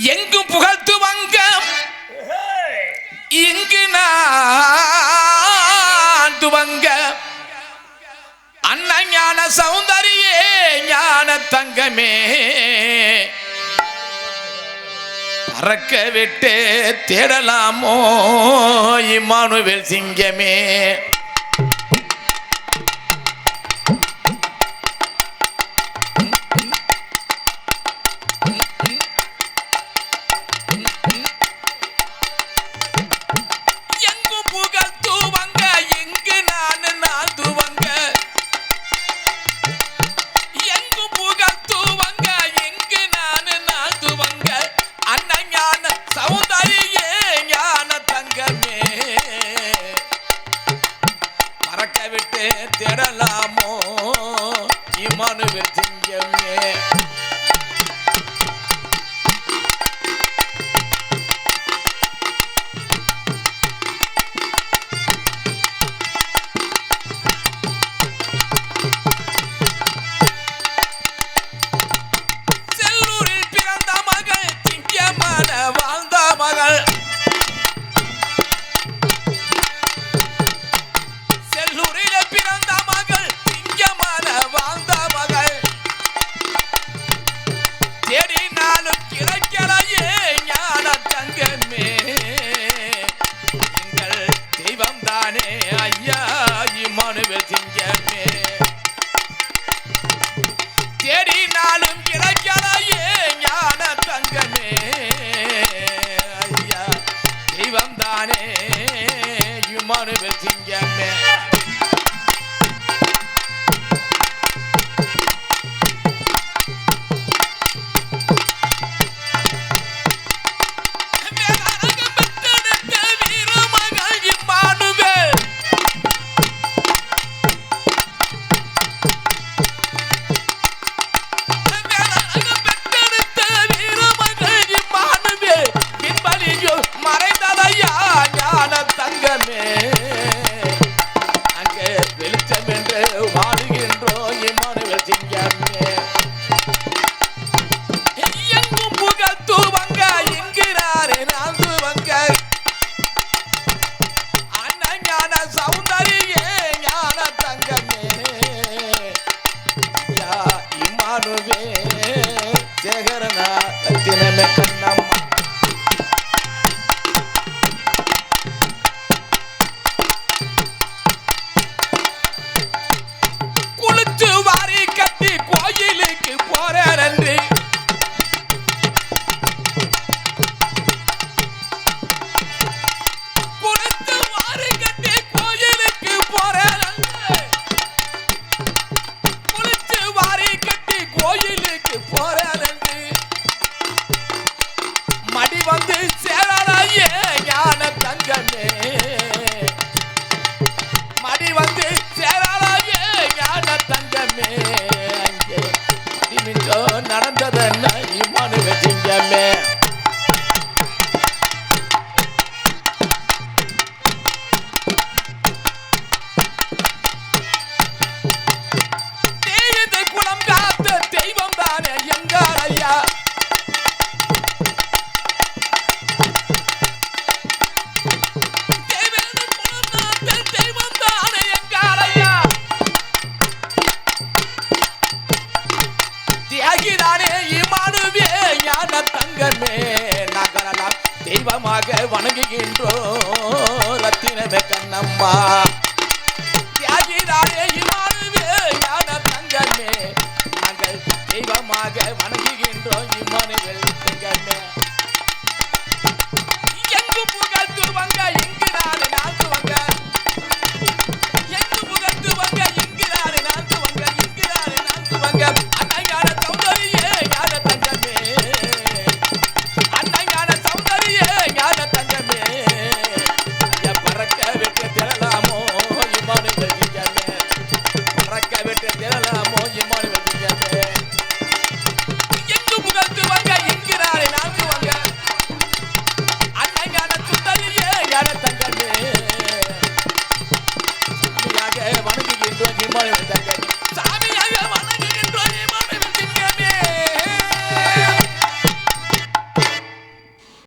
எங்கும் புகழ்த்துவாங்க இங்கு நான் துவங்க அண்ணன் ஞான சௌந்தரியே ஞான தங்கமே. பறக்க விட்டு தேடலாமோ இமானுவேல் சிங்கமே. மகள் நடந்ததெல்லாம் அழகான தங்கமே நாங்கள் தெய்வமாக வணங்குகின்றோம் ரத்தினமே Kannamma. doing the money with that.